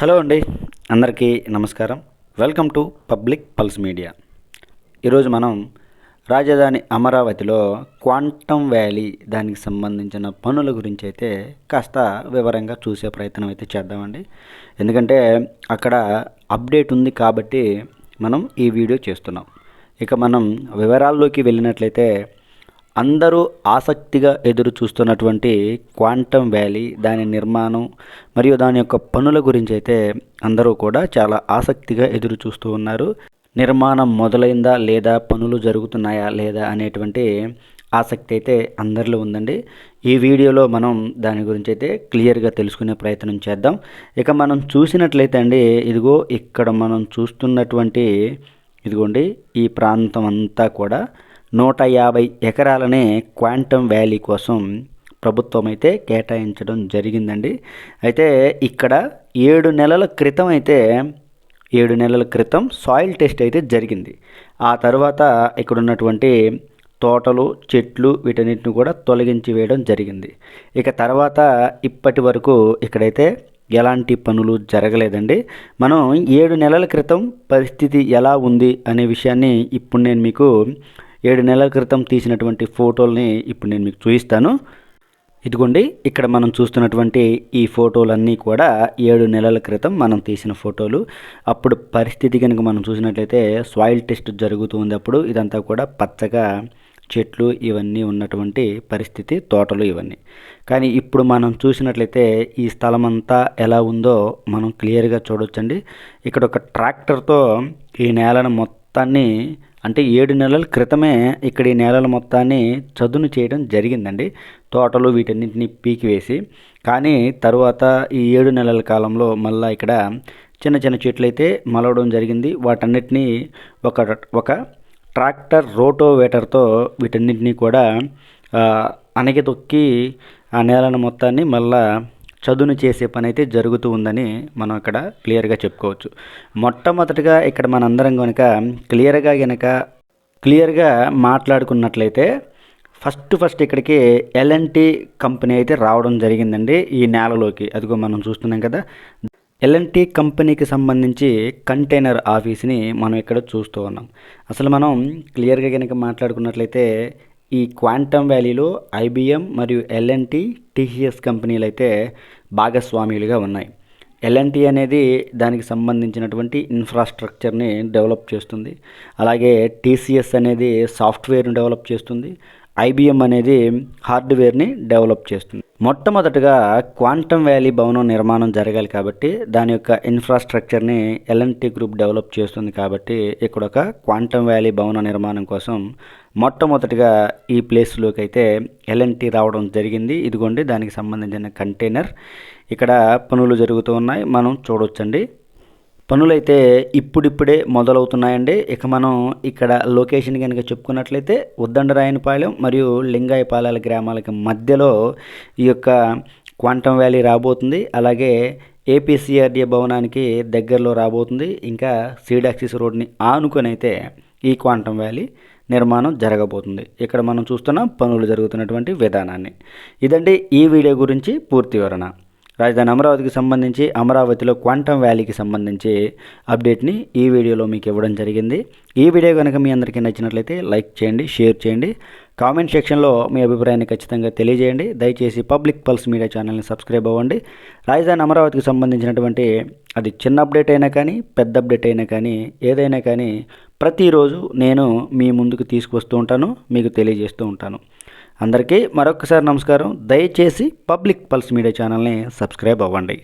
Hello అండి అందరికీ నమస్కారం. Welcome to public pulse media. ఈరోజు మనం రాజధాని అమరావతిలో క్వాంటమ్ వ్యాలీ దానికి సంబంధించిన పనుల గురించి అయితే కాస్త వివరంగా చూసే ప్రయత్నం అయితే చేద్దామండి. ఎందుకంటే అక్కడ అప్డేట్ ఉంది కాబట్టి మనం ఈ వీడియో చేస్తున్నాం. ఇక మనం వివరాల్లోకి వెళ్ళినట్లయితే అందరూ ఆసక్తిగా ఎదురు చూస్తున్నటువంటి క్వాంటమ్ వ్యాలీ దాని నిర్మాణం మరియు దాని యొక్క పనుల గురించి అయితే అందరూ కూడా చాలా ఆసక్తిగా ఎదురు చూస్తూ ఉన్నారు. నిర్మాణం మొదలైందా లేదా పనులు జరుగుతున్నాయా లేదా అనేటువంటి ఆసక్తి అయితే అందరిలో ఉందండి. ఈ వీడియోలో మనం దాని గురించి అయితే క్లియర్గా తెలుసుకునే ప్రయత్నం చేద్దాం. ఇక మనం చూసినట్లయితే అండి ఇదిగో ఇక్కడ మనం చూస్తున్నటువంటి ఇదిగోండి ఈ ప్రాంతం అంతా కూడా నూట యాభై ఎకరాలనే క్వాంటమ్ వ్యాలీ కోసం ప్రభుత్వం అయితే కేటాయించడం జరిగిందండి. అయితే ఇక్కడ ఏడు నెలల క్రితం అయితే ఏడు నెలల క్రితం సాయిల్ టెస్ట్ అయితే జరిగింది. ఆ తర్వాత ఇక్కడ ఉన్నటువంటి తోటలు చెట్లు వీటన్నిటిని కూడా తొలగించి వేయడం జరిగింది. ఇక తర్వాత ఇప్పటి వరకు ఇక్కడైతే ఎలాంటి పనులు జరగలేదండి. మనం ఏడు నెలల క్రితం పరిస్థితి ఎలా ఉంది అనే విషయాన్ని ఇప్పుడు నేను మీకు ఏడు నెలల క్రితం తీసినటువంటి ఫోటోల్ని ఇప్పుడు నేను మీకు చూపిస్తాను. ఇదిగోండి ఇక్కడ మనం చూస్తున్నటువంటి ఈ ఫోటోలన్నీ కూడా ఏడు నెలల క్రితం మనం తీసిన ఫోటోలు. అప్పుడు పరిస్థితి కనుక మనం చూసినట్లయితే సాయిల్ టెస్ట్ జరుగుతూ ఉంది అప్పుడు ఇదంతా కూడా పచ్చగా చెట్లు ఇవన్నీ ఉన్నటువంటి పరిస్థితి తోటలు ఇవన్నీ. కానీ ఇప్పుడు మనం చూసినట్లయితే ఈ స్థలం అంతా ఎలా ఉందో మనం క్లియర్గా చూడొచ్చండి. ఇక్కడ ఒక ట్రాక్టర్తో ఈ నేలను మొత్తాన్ని అంటే ఏడు నెలల క్రితమే ఇక్కడ ఈ నేలల మొత్తాన్ని చదును చేయడం జరిగిందండి. తోటలు వీటన్నింటినీ పీకివేసి కానీ తరువాత ఈ ఏడు నెలల కాలంలో మళ్ళీ ఇక్కడ చిన్న చిన్న చెట్లు అయితే మలవడం జరిగింది. వాటన్నిటినీ ఒక ఒక ట్రాక్టర్ రోటోవేటర్తో వీటన్నింటినీ కూడా అణగితొక్కి ఆ నేలను మొత్తాన్ని మళ్ళా చదును చేసే పని అయితే జరుగుతూ ఉందని మనం ఇక్కడ క్లియర్గా చెప్పుకోవచ్చు. మొట్టమొదటిగా ఇక్కడ మనందరం కనుక క్లియర్గా కనుక క్లియర్గా మాట్లాడుకున్నట్లయితే ఫస్ట్ ఫస్ట్ ఇక్కడికి ఎల్ఎన్టీ కంపెనీ అయితే రావడం జరిగిందండి ఈ నేలలోకి. అదిగో మనం చూస్తున్నాం కదా. ఎల్ఎన్టీ కంపెనీకి సంబంధించి కంటైనర్ ఆఫీస్ని మనం ఇక్కడ చూస్తూ ఉన్నాం. అసలు మనం క్లియర్గా కనుక మాట్లాడుకున్నట్లయితే ఈ క్వాంటమ్ వ్యాలీలో ఐబిఎం మరియు ఎల్ఎన్టీ టీసీఎస్ కంపెనీలు అయితే భాగస్వామ్యులుగా ఉన్నాయి. ఎల్ఎన్టీ అనేది దానికి సంబంధించినటువంటి ఇన్ఫ్రాస్ట్రక్చర్ని డెవలప్ చేస్తుంది. అలాగే టీసీఎస్ అనేది సాఫ్ట్వేర్ని డెవలప్ చేస్తుంది. ఐబిఎం అనేది హార్డ్వేర్ని డెవలప్ చేస్తుంది. మొట్టమొదటగా క్వాంటమ్ వ్యాలీ భవనం నిర్మాణం జరగాలి కాబట్టి దాని యొక్క ఇన్ఫ్రాస్ట్రక్చర్ని ఎల్ఎన్టీ గ్రూప్ డెవలప్ చేస్తుంది కాబట్టి ఇక్కడ ఒక క్వాంటమ్ వ్యాలీ భవన నిర్మాణం కోసం మొట్టమొదటిగా ఈ ప్లేస్లోకి అయితే ఎల్ఎన్టీ రావడం జరిగింది. ఇదిగోండి దానికి సంబంధించిన కంటైనర్. ఇక్కడ పనులు జరుగుతూ ఉన్నాయి. మనం చూడొచ్చండి. పనులైతే ఇప్పుడిప్పుడే మొదలవుతున్నాయండి. ఇక మనం ఇక్కడ లొకేషన్ కనుక చెప్పుకున్నట్లయితే ఉద్దండరాయనపాలెం మరియు లింగాయపాలెల గ్రామాలకి మధ్యలో ఈ యొక్క క్వాంటమ్ వ్యాలీ రాబోతుంది. అలాగే ఏపీసీఆర్డీఏ భవనానికి దగ్గరలో రాబోతుంది. ఇంకా సీడాక్సిస్ రోడ్ని ఆనుకొని అయితే ఈ క్వాంటమ్ వ్యాలీ నిర్మాణం జరగబోతుంది. ఇక్కడ మనం చూస్తున్నాం పనులు జరుగుతున్నటువంటి విధానాన్ని. ఇదండి ఈ వీడియో గురించి పూర్తి వివరణ. రాజధాని అమరావతికి సంబంధించి అమరావతిలో క్వాంటమ్ వ్యాలీకి సంబంధించి అప్డేట్ని ఈ వీడియోలో మీకు ఇవ్వడం జరిగింది. ఈ వీడియో కనుక మీ అందరికీ నచ్చినట్లయితే లైక్ చేయండి షేర్ చేయండి. కామెంట్ సెక్షన్లో మీ అభిప్రాయాన్ని ఖచ్చితంగా తెలియజేయండి. దయచేసి పబ్లిక్ పల్స్ మీడియా ఛానల్ని సబ్స్క్రైబ్ అవ్వండి. రాజధాని అమరావతికి సంబంధించినటువంటి అది చిన్న అప్డేట్ అయినా కానీ పెద్ద అప్డేట్ అయినా కానీ ఏదైనా కానీ ప్రతిరోజు నేను మీ ముందుకు తీసుకొస్తూ ఉంటాను మీకు తెలియజేస్తూ ఉంటాను. అందరికీ మరొకసారి నమస్కారం. దయచేసి పబ్లిక్ పల్స్ మీడియా ఛానల్ని సబ్స్క్రైబ్ అవ్వండి.